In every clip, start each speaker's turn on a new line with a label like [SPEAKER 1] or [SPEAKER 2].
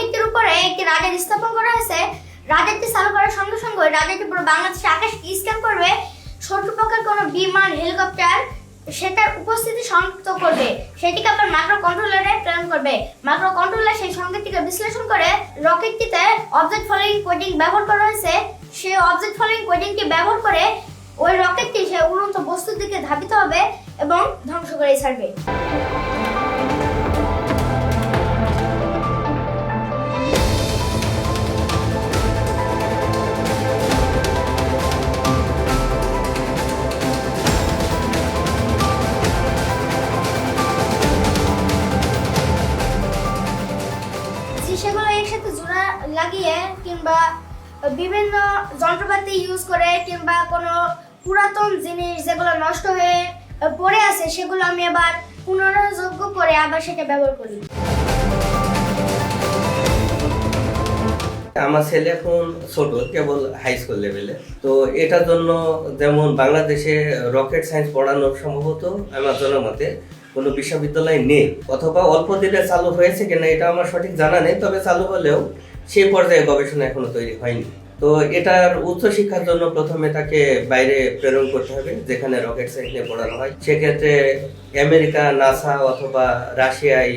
[SPEAKER 1] রকেটটির উপরে একটি রাডার স্থাপন করা হয়েছে রাডারটি চালু করার সঙ্গে সঙ্গে রাডারটি পুরো বাংলাদেশের আকাশ স্ক্যান করবে, শত্রুপক্ষের কোনো বিমান, হেলিকপ্টার, সেটার উপস্থিতি শনাক্ত করবে, সেটিকে আপনার মাইক্রো কন্ট্রোলারে প্রেরণ করবে। মাইক্রো কন্ট্রোলার সেই সংকেতটিকে বিশ্লেষণ করে রকেটটিতে অবজেক্ট ফলোইং কোডিং ব্যবহার করা হয়েছে। সেই অবজেক্ট ফলোইং কোডিংটি ব্যবহার করে ওই রকেটটি সে উড়ন্ত বস্তুর দিকে ধাবিত হবে এবং ধ্বংস করে ছাড়বে। যে সেগুলো একসাথে জোড়া লাগিয়ে কিংবা বিভিন্ন যন্ত্রপাতি ইউজ করে কিংবা কোনো পুরাতন জিনিস যেগুলো নষ্ট হয়ে পড়ে আছে, সেগুলো আমি আবার পুনরযোগ্য করে আবার সেটা ব্যবহার করি।
[SPEAKER 2] আমার ছেলে এখন ছোট, কেবল হাই স্কুল লেভেলে তো এটার জন্য যেমন বাংলাদেশে রকেট সায়েন্স পড়ানোর সম্ভবত আমার জনমতে কোনো বিশ্ববিদ্যালয় নেই, অথবা অল্প দিনে চালু হয়েছে কিনা এটা আমার সঠিক জানা নেই, তবে চালু হলেও সেই পর্যায়ে গবেষণা এখনও তৈরি হয়নি। তো এটার উচ্চ শিক্ষার জন্য প্রথমে তাকে বাইরে প্রেরণ করতে হবে, যেখানে রকেট সায়েন্স নিয়ে পড়ানো হয়। সেক্ষেত্রে আমেরিকা নাসা অথবা রাশিয়ায়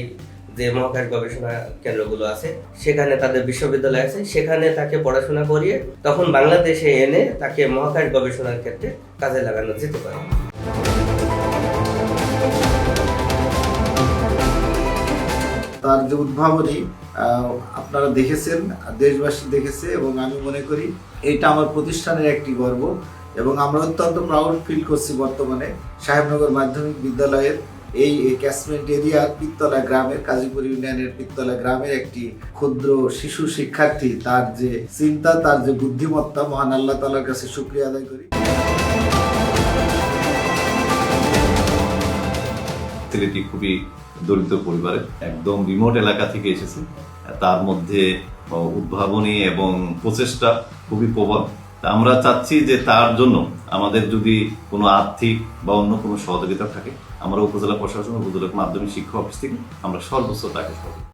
[SPEAKER 2] যে মহাকাশ গবেষণা কেন্দ্রগুলো আছে, সেখানে তাদের বিশ্ববিদ্যালয় আছে, সেখানে তাকে পড়াশোনা করিয়ে তখন বাংলাদেশে এনে তাকে মহাকাশ গবেষণার ক্ষেত্রে কাজে লাগানো যেতে পারে।
[SPEAKER 3] তার যে উদ্ভাবনী আপনারা দেখেছেন, দেশবাসী দেখেছে এবং আমি মনে করি এটা আমার প্রতিষ্ঠানের একটি গর্ব এবং আমরা অত্যন্ত প্রাউড ফিল করছি বর্তমানে সাহেবনগর মাধ্যমিক বিদ্যালয়ের এই ক্যাচমেন্ট এরিয়ার পিত্তলা গ্রামের, কাজীপুর ইউনিয়নের পিত্তলা গ্রামের একটি ক্ষুদ্র শিশু শিক্ষার্থী, তার যে চিন্তা, তার যে বুদ্ধিমত্তা, মহান আল্লাহ তালার কাছে শুক্রিয়া আদায় করি।
[SPEAKER 4] ছেলেটি খুবই দরিদ্র পরিবারের একদম রিমোট এলাকা থেকে এসেছে। তার মধ্যে, উদ্ভাবনী এবং প্রচেষ্টা খুবই প্রবল। আমরা চাচ্ছি যে তার জন্য আমাদের যদি কোনো আর্থিক বা অন্য কোনো সহযোগিতা থাকে, আমরা উপজেলা প্রশাসন উপজেলা মাধ্যমিক শিক্ষা অফিস থেকে আমরা সর্বোচ্চ তাকে সহযোগিতা